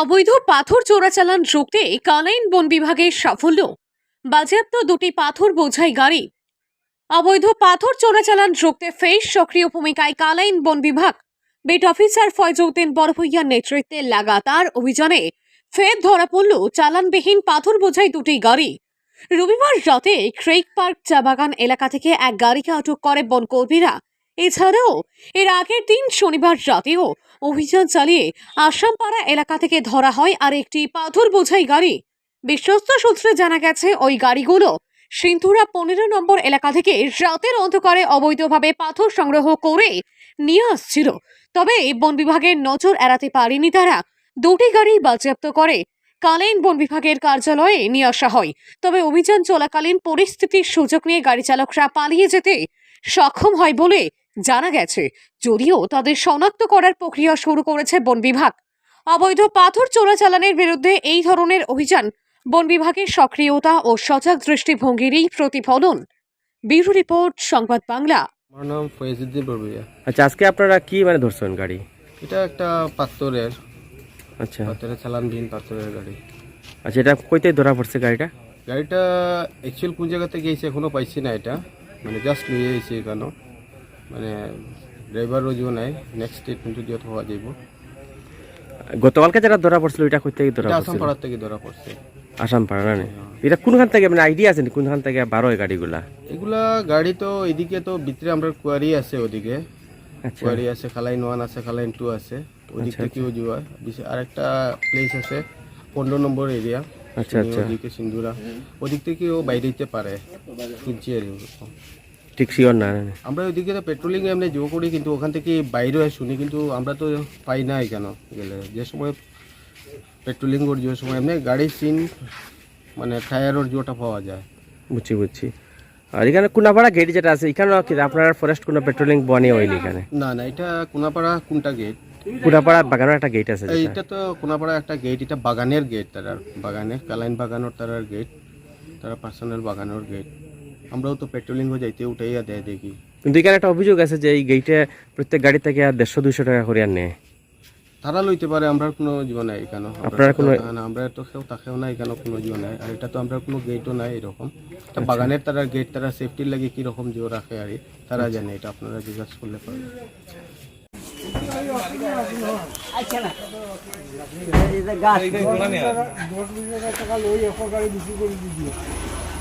অবৈধ পাথর চোরাচালান রুখতে কালাইন বন বিভাগের সাফল্য। বাজেয়াপ্ত দুটি পাথর বোঝাই গাড়ি। অবৈধ পাথর চোরাচালান রুখতে ফের সক্রিয় ভূমিকায় কালাইন বন বিভাগ। বেট অফিসার ফয়জউদ্দিন বড়ভূইয়ার নেতৃত্বে লাগাতার অভিযানে ফের ধরা পড়ল চালানবিহীন পাথর বোঝাই দুটি গাড়ি। রবিবার রাতে ক্রেক পার্ক চা বাগান এলাকা থেকে এক গাড়িকে আটক করে বনকর্মীরা। এছাড়াও, এর আগের দিন শনিবার রাতেও অভিযান চালিয়ে আসামপাড়া এলাকা থেকে ধরা হয় আর একটি পাথর বোঝাই গাড়ি। বিশ্বস্ত সূত্রে জানা গেছে, ওই গাড়িগুলো সিন্ধুরা পনেরো নম্বর এলাকা থেকে রাতের অন্ধকারে অবৈধভাবে পাথর সংগ্রহ করে নিয়ে আসছিল। তবে বন বিভাগের নজর এড়াতে পারেনি তারা। দুটি গাড়ি বাজেয়াপ্ত করে কালীন বন বিভাগের কার্যালয়ে নিয়ে আসা হয়। তবে অভিযান চলাকালীন পরিস্থিতির সুযোগ নিয়ে গাড়ি চালকরা পালিয়ে যেতে সক্ষম হয় বলে জানা গেছে যদিও তাদের শনাক্ত করার প্রক্রিয়া শুরু করেছে বন বিভাগ। অবৈধ পাথর চোরাচালানের বিরুদ্ধে এই ধরনের অভিযান বন বিভাগের সক্রিয়তা ও সজাগ দৃষ্টিভঙ্গিরই প্রতিফলন। ব্যুরো রিপোর্ট সংবাদ বাংলা। আমার নাম ফয়েজুদ্দিন বরবইয়া আচ্ছা আজকে আপনারা কি মানে ধরছেন গাড়ি? এটা একটা পাথরের আচ্ছা। পাথরের চালানবিহীন পাথরের গাড়ি। আচ্ছা এটা কইতে ধরা পড়ছে গাড়িটা? গাড়িটা অ্যাকচুয়াল কোন জায়গা থেকে এসে এখনও পাইছি না এটা। মানে জাস্ট নিয়ে এসেছি এখানে মানে ড্রাইভার রোজও নাই নেক্সট স্টেটমেন্ট যদি হওয়া যাইব। গতকালকে যারা ধরা পড়ছিল এটা কই থেকে ধরা পড়ছিল? আসাম পাড়ার থেকে ধরা পড়ছে। আসাম পাড়া না? এটা কোনখান থেকে মানে আইডিয়া আছে নি কোনখান থেকে বারো হয় গাড়িগুলা? এগুলা গাড়ি তো এদিকে তো ভিতরে আমরা কোয়ারি আছে ওদিকে। আচ্ছা। কোয়ারি আছে খালাইন ওয়ান আছে খালাইন টু আছে। ওদিক আচ্ছা, থেকেও যাওয়া। বিশে- আর একটা প্লেস আছে পনেরো নম্বর এরিয়া আচ্ছা, আচ্ছা। ওদিকে সিন্দুরা ওদিক থেকেও বাইরে যেতে পারে। শুনছি আর। ঠিক শিওর না। আমরা ওইদিকে তো পেট্রোলিং এমনি জো করি কিন্তু ওখান থেকে বাইরে শুনি কিন্তু আমরা তো পাই না কেন গেলে। যে সময় পেট্রোলিং করি যে সময় এমনি গাড়ির সিন মানে টায়ারের জোটা পাওয়া যায়। বুঝছি বুঝছি। আর এখানে কোনাপাড়া গেট যেটা আছে এখানে কি আপনার ফরেস্ট কোনো পেট্রোলিং বনে হয়নি এখানে? না না এটা কোনাপাড়া কোনটা গেট কোনাপাড়া বাগানের একটা গেট আছে। এইটা তো কোনাপাড়া একটা গেট এটা বাগানের গেট তার। বাগানের কালাইন বাগানোর তার গেট তারা পার্সোনাল বাগানোর গেট আমরাও তো পেট্রোলিং হয়ে যাইতে উঠাইয়া দেয় দেখি। কিন্তু এখানে একটা অভিযোগ আছে যে এই গেটে প্রত্যেক গাড়ি থেকে আর দেড়শো দুইশো টাকা করে আর নেয়। তারা লইতে পারে আমরা কোনো জীবন নাই এখানে আমরা আপনারা তো কোনো- না, আমরা তো কেউ তাকেও না এখানে কোনো জীবন নাই। আর এটা তো আমরা কোনো গেটও নাই এরকম। তা বাগানের তারা গেট তারা সেফটির লাগে কি রকম জিও রাখে আর তারা জানে এটা আপনারা জিজ্ঞাসা করলে পারবেন।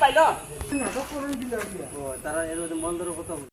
হইল তারা এর মধ্যে মন্দর কথা